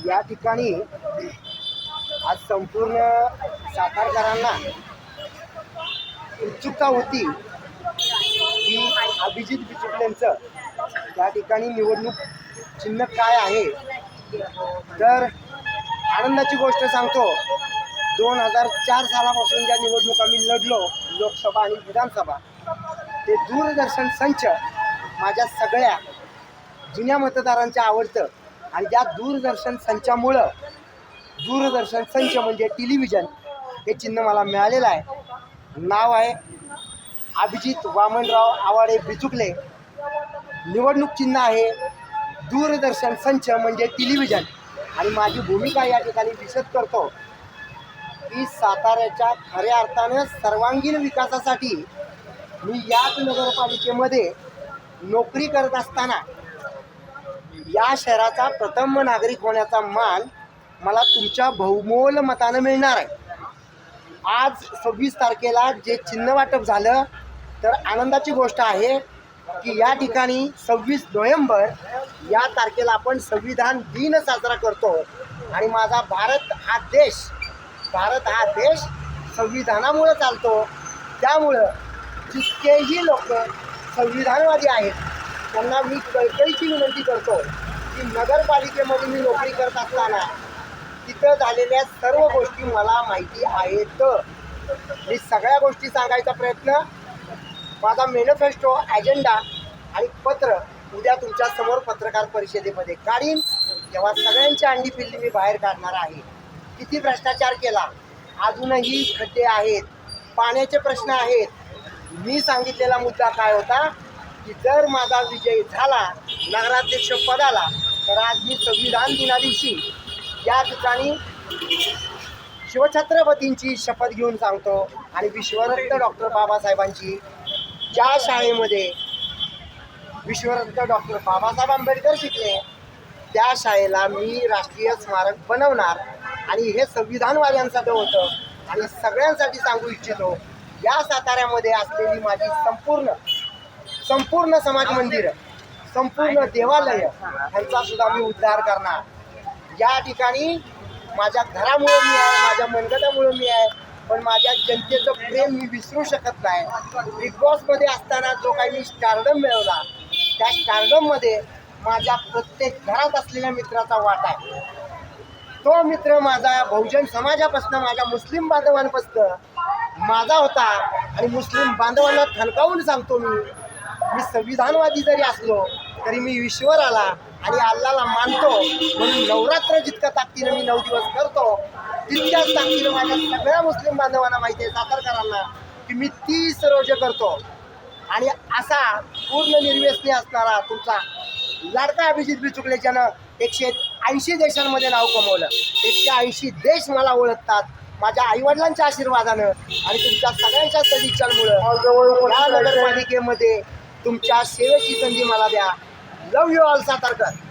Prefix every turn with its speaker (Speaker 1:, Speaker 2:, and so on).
Speaker 1: या ठिकाणी आज संपूर्ण सातारकरांना उत्सुकता होती की अभिजित बिचुकलेंचं त्या ठिकाणी निवडणूक चिन्ह काय आहे? तर आनंदाची गोष्ट सांगतो दोन हजार चार सालापासून ज्या निवडणुका मी लढलो लोकसभा आणि विधानसभा ते दूरदर्शन संच माझ्या सगळ्या जुन्या मतदारांच्या आवडतं आणि त्या दूरदर्शन संचामुळं दूरदर्शन संच म्हणजे टेलिव्हिजन हे चिन्ह मला मिळालेलं आहे. नाव आहे अभिजित वामनराव आवाडे बिचुकले. निवडणूक चिन्ह आहे दूरदर्शन संच म्हणजे टेलिव्हिजन. आणि माझी भूमिका या ठिकाणी विशद करतो. की साताऱ्याच्या खऱ्या अर्थानं सर्वांगीण विकासासाठी मी याच नगरपालिकेमध्ये नोकरी करत असताना या शहराचा प्रथम नागरिक होण्याचा मान मला तुमच्या बहुमोल मतानं मिळणार आहे. आज सव्वीस तारखेला जे चिन्ह वाटप झालं तर आनंदाची गोष्ट आहे की या ठिकाणी सव्वीस नोव्हेंबर या तारखेला आपण संविधान दिन साजरा करतो. आणि माझा भारत हा देश भारत हा देश संविधानामुळं चालतो. त्यामुळं जितकेही लोक संविधानवादी आहेत त्यांना मी कळकळीची विनंती करतो की नगरपालिकेमध्ये मी नोकरी करत असताना तिथं झालेल्या सर्व गोष्टी मला माहिती आहेत. मी सगळ्या गोष्टी सांगायचा प्रयत्न. माझा मॅनिफेस्टो अजेंडा आणि पत्र उद्या तुमच्यासमोर पत्रकार परिषदेमध्ये काढीन. तेव्हा सगळ्यांची अंडी पिल्ली मी बाहेर काढणार आहे. किती भ्रष्टाचार केला? अजूनही खड्डे आहेत. पाण्याचे प्रश्न आहेत. मी सांगितलेला मुद्दा काय होता? की जर माझा विजय झाला नगराध्यक्ष पदाला तर आज मी संविधान दिना दिवशी या ठिकाणी शिवछत्रपतींची शपथ घेऊन सांगतो आणि विश्वरत्न डॉक्टर बाबासाहेबांची ज्या शाळेमध्ये विश्वरत्न डॉक्टर बाबासाहेब आंबेडकर शिकले त्या शाळेला मी राष्ट्रीय स्मारक बनवणार आणि हे संविधानवाद्यांसाठी होतं. आणि सगळ्यांसाठी सांगू इच्छितो या साताऱ्यामध्ये असलेली माझी संपूर्ण संपूर्ण समाज मंदिर संपूर्ण देवालय ह्यांचा सुद्धा मी उद्धार करणार. या ठिकाणी माझ्या घरामुळं मी आहे माझ्या मनगटामुळं मी आहे पण माझ्या जनतेचं प्रेम मी विसरू शकत नाही. बिग बॉसमध्ये असताना जो काही मी स्टारडम मिळवला त्या स्टारडममध्ये माझ्या प्रत्येक घरात असलेल्या मित्राचा वाटा आहे. तो मित्र माझा बहुजन समाजापासून माझ्या मुस्लिम बांधवांपासून माझा होता आणि मुस्लिम बांधवांना थलकावून सांगतो मी मी संविधानवादी जरी असलो तरी मी ईश्वराला आणि अल्लाला मानतो. म्हणून नवरात्र जितक्या ताकदीनं मी नऊ दिवस करतो तितक्याच ताकदीनं माझ्या सगळ्या मुस्लिम बांधवांना माहिती आहे सातारकरांना की मी तीस रोज करतो. आणि असा पूर्ण निर्व्यसनी असणारा तुमचा लाडका अभिजित बिचुकले ज्यानं एकशे ऐंशी देशांमध्ये नाव कमवलं. एकशे ऐंशी देश मला ओळखतात. माझ्या आईवडिलांच्या आशीर्वादानं आणि तुमच्या सगळ्यांच्या सदिच्छांमुळं या नगरपालिकेमध्ये तुमच्या सेवेची संधी मला द्या. Love you all Satarkar.